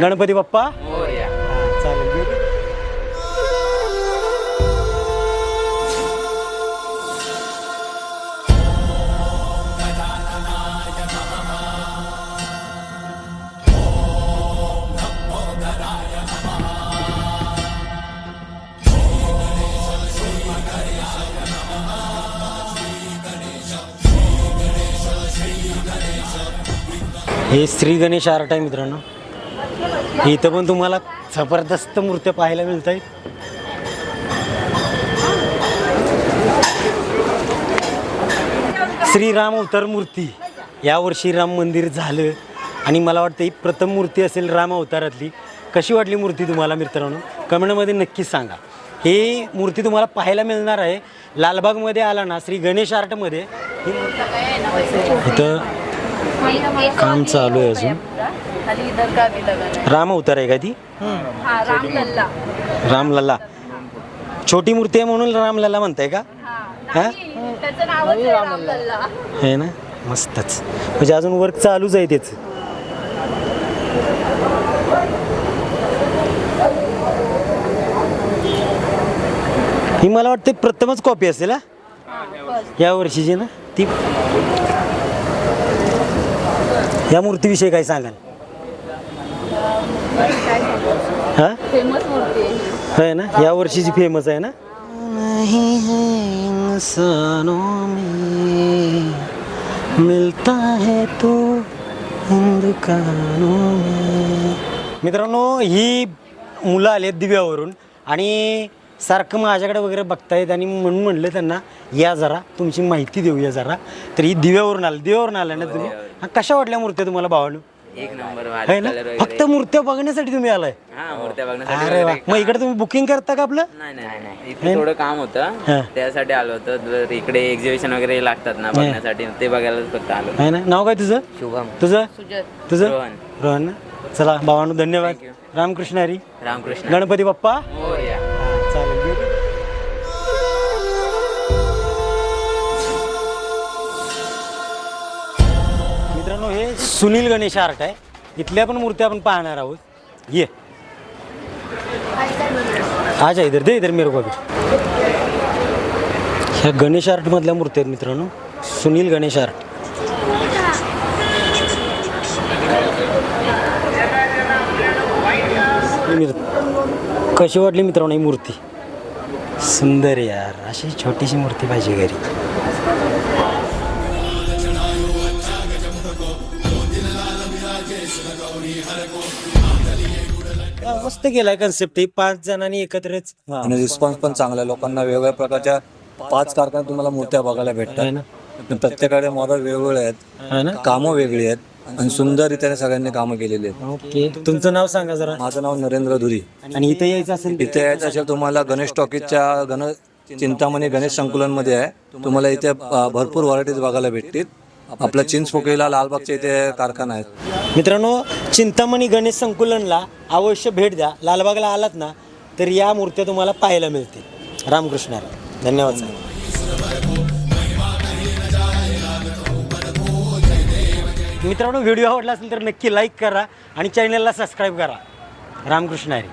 गणपती बाप्पा चालेल. हे श्री गणेश आर्ट आहे मित्रांनो इथं पण तुम्हाला जबरदस्त मूर्त्या पाहायला मिळत आहेत श्रीराम अवतार मूर्ती. यावर्षी राम मंदिर झालं आणि मला वाटतं ही प्रथम मूर्ती असेल राम अवतारातली. कशी वाटली मूर्ती तुम्हाला मित्रांनो? कमेंटमध्ये नक्कीच सांगा. ही मूर्ती तुम्हाला पाहायला मिळणार आहे. लालबागमध्ये आला ना श्री गणेश आर्टमध्ये. इथं काम चालू आहे अजून? राम अवतार आहे का ती? हाँ राम लल्ला. छोटी मूर्ती आहे म्हणून रामलल्ला म्हणताय का? हा राम लल्ला. ना? मस्तच. म्हणजे अजून वर्क चालूच आहे त्याचं. ही मला वाटते प्रथमच कॉपी असेल हा? या वर्षीची ना? ती? या मूर्तीविषयी काय सांगाल? हा? फेमस मूर्ती आहे ना? या वर्षीची फेमस आहे ना? इंसानों में मिलता है तो मित्रांनो ही मुलं आली आहेत दिव्यावरून आणि सारखं माझ्याकडे वगैरे बघतायत आणि म्हणून म्हणलं त्यांना या जरा तुमची माहिती देऊया जरा. तर ही दिव्यावरून आलं. दिव्यावरून आलं ना तुम्ही? हा कशा वाटल्या मूर्त्या तुम्हाला भावानू? एक नंबर है ना? फक्त मूर्त्या बघण्यासाठी तुम्ही आलाय. हा मूर्त्या बघण्यासाठी अरे वा. मग इकडे तुम्ही बुकिंग करता का आपलं? नाही नाही नाही इथे थोडं काम हा. होतं त्यासाठी आलो होतो. इकडे एक्झिबिशन वगैरे लागतात ना बघण्यासाठी ते बघायला फक्त आलो. आहे ना? नाव काय तुझं? शुभम. तुझं? तुझं? रोहन. रोहन ना? चला भावानू धन्यवाद. रामकृष्ण हरी रामकृष्ण. गणपती बाप्पा. सुनील गणेश आर्ट आहे. इथल्या पण मूर्त्या आपण पाहणार आहोत. ये. अच्छा इधर. दे इधर मेरे को ह्या गणेश आर्टमधल्या मूर्ती मूर्त्या आहेत मित्रांनो. सुनील गणेश आर्ट. मिर- कशी वाटली मित्रांनो ही मूर्ती? सुंदर यार. अशी छोटीशी मूर्ती पाहिजे घरी. मस्त केलाय कन्सेप्ट ही पाच जणांनी एकत्रच हा. आणि रिस्पॉन्स पण चांगला आहे. लोकांना वेगवेगळ्या प्रकारच्या पाच कारखान्यात तुम्हाला मूर्त्या बघायला भेटतात. ना. प्रत्येकाकडे मॉडेल वेगवेगळे आहेत. आहे ना. कामं वेगळी आहेत. आणि सुंदर रीतीने सगळ्यांनी कामं केलेली आहेत. ओके. तुमचं नाव सांगा जरा. माझं नाव नरेंद्र धुरी. आणि इथे यायचं असेल तर- इथे यायचं असेल तुम्हाला गणेश टॉकीजच्या गण चिंतामणी गणेश संकुलनमध्ये आहे. तुम्हाला इथे अ, भरपूर व्हरायटीज बघायला भेटतील. आपल्या चिंचपोकळीला लालबागच्या इथे कारखाना आहेत. मित्रांनो चिंतामणी गणेश संकुलनला अवश्य भेट द्या. लालबागला आलात ना तर या मूर्त्या तुम्हाला पाहायला मिळतील. रामकृष्ण हरी. धन्यवाद साहेब मित्रांनो व्हिडिओ आवडला असेल तर नक्की लाईक करा आणि चॅनलला सबस्क्राईब करा. रामकृष्ण हरी